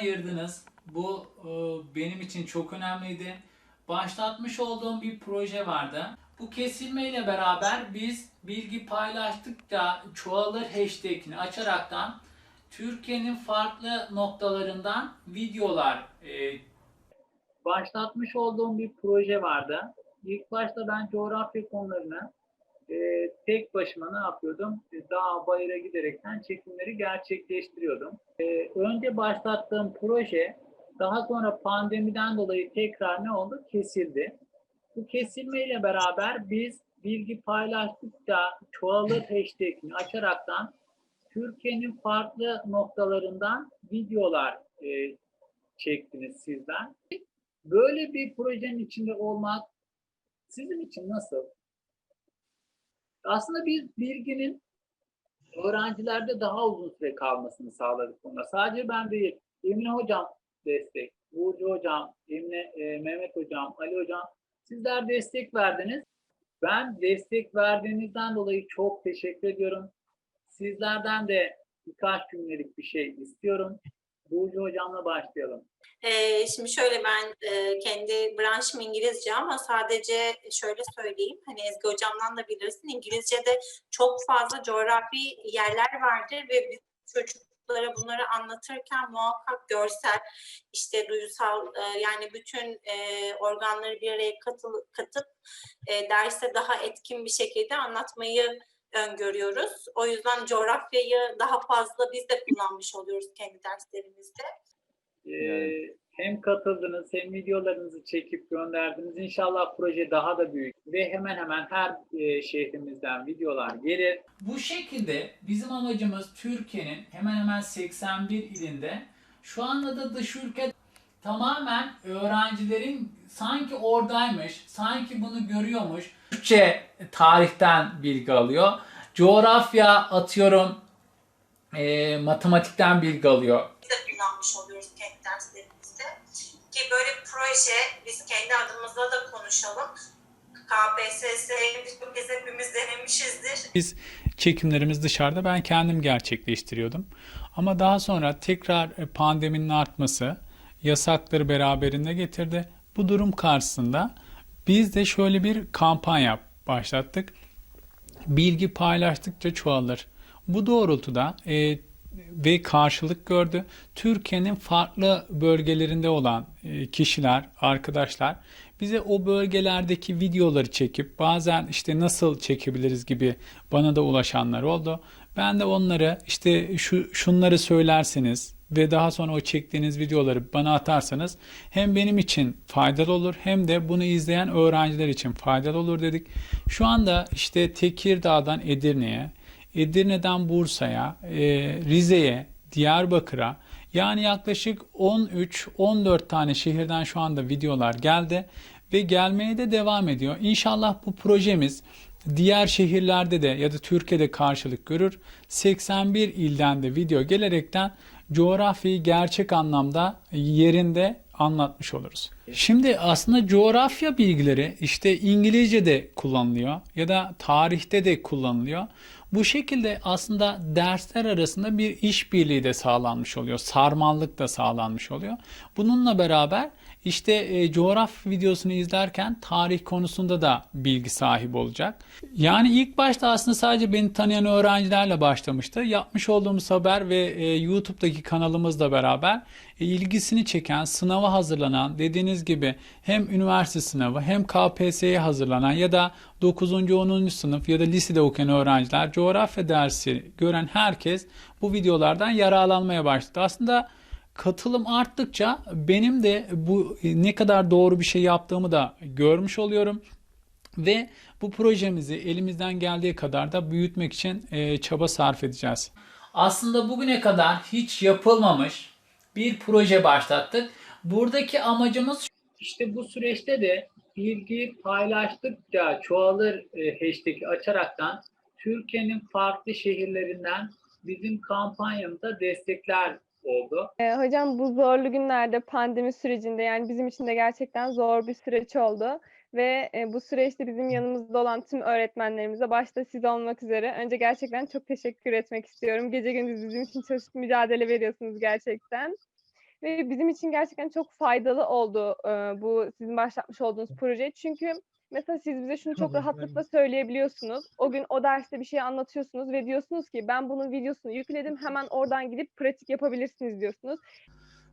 ayırdınız. Bu e, benim için çok önemliydi. Başlatmış olduğum bir proje vardı. Bu kesilme ile beraber biz bilgi paylaştıkça çoğalır hashtagini açaraktan Türkiye'nin farklı noktalarından videolar e, başlatmış olduğum bir proje vardı. İlk başta ben coğrafya konularını e, tek başıma ne yapıyordum? E, Dağ bayıra giderekten çekimleri gerçekleştiriyordum. E, önce başlattığım proje daha sonra pandemiden dolayı tekrar ne oldu? Kesildi. Bu kesilmeyle beraber biz bilgi paylaştıkça çoğalır hashtagini açaraktan Türkiye'nin farklı noktalarından videolar e, çektiniz sizler. Böyle bir projenin içinde olmak sizin için nasıl? Aslında biz bilginin öğrencilerde daha uzun süre kalmasını sağladık bunda. Sadece ben değil, Emine Hocam destek, Burcu Hocam, Emine, e, Mehmet Hocam, Ali Hocam sizler destek verdiniz. Ben destek verdiğinizden dolayı çok teşekkür ediyorum. Sizlerden de birkaç cümlelik bir şey istiyorum. Burcu Hocam'la başlayalım. Ee, şimdi şöyle ben e, kendi branşım İngilizce ama sadece şöyle söyleyeyim. Hani Ezgi hocamdan da bilirsin İngilizce'de çok fazla coğrafi yerler vardır ve biz çocuklara bunları anlatırken muhakkak görsel, işte duysal e, yani bütün e, organları bir araya katıl, katıp e, derste daha etkin bir şekilde anlatmayı öngörüyoruz. O yüzden coğrafyayı daha fazla biz de kullanmış oluyoruz kendi derslerimizde. Ee, hem katıldınız hem videolarınızı çekip gönderdiniz. İnşallah proje daha da büyük ve hemen hemen her e, şehrimizden videolar gelir. Bu şekilde bizim amacımız Türkiye'nin hemen hemen 81 ilinde şu anda da dış ülke tamamen öğrencilerin sanki oradaymış, sanki bunu görüyormuş. Türkçe tarihten bilgi alıyor. Coğrafya atıyorum e, matematikten bilgi alıyor. Biz de kullanmış oluyoruz kendi derslerimizde. Ki böyle bir proje biz kendi adımızda da konuşalım. KPSS'yi kez hepimiz denemişizdir. Biz çekimlerimiz dışarıda ben kendim gerçekleştiriyordum. Ama daha sonra tekrar e, pandeminin artması yasakları beraberinde getirdi. Bu durum karşısında biz de şöyle bir kampanya başlattık. Bilgi paylaştıkça çoğalır. Bu doğrultuda e, ve karşılık gördü. Türkiye'nin farklı bölgelerinde olan e, kişiler, arkadaşlar bize o bölgelerdeki videoları çekip bazen işte nasıl çekebiliriz gibi bana da ulaşanlar oldu. Ben de onları işte şu şunları söylerseniz ve daha sonra o çektiğiniz videoları bana atarsanız hem benim için faydalı olur hem de bunu izleyen öğrenciler için faydalı olur dedik. Şu anda işte Tekirdağ'dan Edirne'ye, Edirne'den Bursa'ya, e, Rize'ye, Diyarbakır'a yani yaklaşık 13-14 tane şehirden şu anda videolar geldi ve gelmeye de devam ediyor. İnşallah bu projemiz diğer şehirlerde de ya da Türkiye'de karşılık görür. 81 ilden de video gelerekten coğrafyayı gerçek anlamda yerinde anlatmış oluruz. Şimdi aslında coğrafya bilgileri işte İngilizce'de kullanılıyor ya da tarihte de kullanılıyor. Bu şekilde aslında dersler arasında bir işbirliği de sağlanmış oluyor. Sarmallık da sağlanmış oluyor. Bununla beraber işte e, coğrafya videosunu izlerken tarih konusunda da bilgi sahibi olacak. Yani ilk başta aslında sadece beni tanıyan öğrencilerle başlamıştı. Yapmış olduğumuz haber ve e, YouTube'daki kanalımızla beraber e, ilgisini çeken, sınava hazırlanan, dediğiniz gibi hem üniversite sınavı hem KPSS'ye hazırlanan ya da 9. 10. sınıf ya da lisede okuyan öğrenciler, coğrafya dersi gören herkes bu videolardan yararlanmaya başladı. Aslında katılım arttıkça benim de bu ne kadar doğru bir şey yaptığımı da görmüş oluyorum. Ve bu projemizi elimizden geldiği kadar da büyütmek için e, çaba sarf edeceğiz. Aslında bugüne kadar hiç yapılmamış bir proje başlattık. Buradaki amacımız işte bu süreçte de bilgi paylaştıkça çoğalır e, hashtag'i açaraktan Türkiye'nin farklı şehirlerinden bizim kampanyamıza destekler oldu. Ee, Hocam bu zorlu günlerde pandemi sürecinde yani bizim için de gerçekten zor bir süreç oldu. Ve e, bu süreçte bizim yanımızda olan tüm öğretmenlerimize başta siz olmak üzere önce gerçekten çok teşekkür etmek istiyorum. Gece gündüz bizim için çalışıp mücadele veriyorsunuz gerçekten. Ve bizim için gerçekten çok faydalı oldu e, bu sizin başlatmış olduğunuz proje. Çünkü mesela siz bize şunu çok rahatlıkla söyleyebiliyorsunuz. O gün o derste bir şey anlatıyorsunuz ve diyorsunuz ki ben bunun videosunu yükledim hemen oradan gidip pratik yapabilirsiniz diyorsunuz.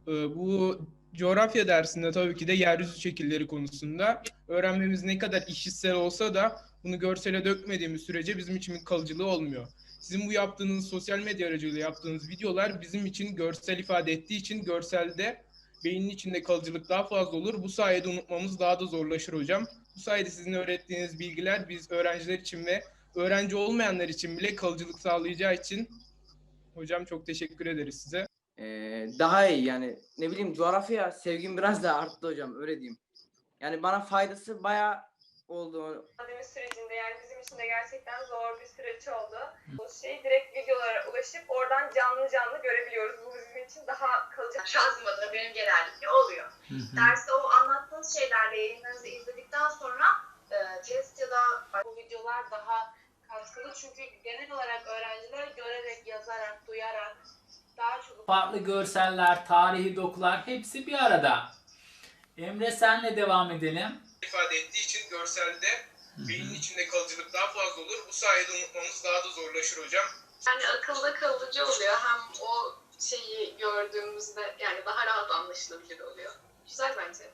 Ee, Bu coğrafya dersinde tabii ki de yeryüzü şekilleri konusunda öğrenmemiz ne kadar işitsel olsa da bunu görsele dökmediğimiz sürece bizim için kalıcılığı olmuyor. Sizin bu yaptığınız sosyal medya aracılığıyla yaptığınız videolar bizim için görsel ifade ettiği için görselde beynin içinde kalıcılık daha fazla olur. Bu sayede unutmamız daha da zorlaşır hocam. Bu sayede sizin öğrettiğiniz bilgiler biz öğrenciler için ve öğrenci olmayanlar için bile kalıcılık sağlayacağı için hocam çok teşekkür ederiz size. Ee, daha iyi yani ne bileyim coğrafya sevgim biraz daha arttı hocam öyle diyeyim. Yani bana faydası bayağı oldu. Pandemi sürecinde yani için de gerçekten zor bir süreç oldu. Bu şey direkt videolara ulaşıp oradan canlı canlı görebiliyoruz. Bu bizim için daha kalıcı. Şazmada benim genellikle oluyor. Derste o anlattığınız şeylerle yayınlarınızı izledikten sonra e, test ya da bu videolar daha katkılı. Çünkü genel olarak öğrenciler görerek, yazarak, duyarak daha çok Farklı görseller, tarihi dokular hepsi bir arada. Emre senle devam edelim. ifade ettiği için görselde beynin içinde kalıcılık daha fazla olur. Bu sayede unutmamız daha da zorlaşır hocam. yani akılda kalıcı oluyor. Hem o şeyi gördüğümüzde yani daha rahat anlaşılabilir oluyor. Güzel bence.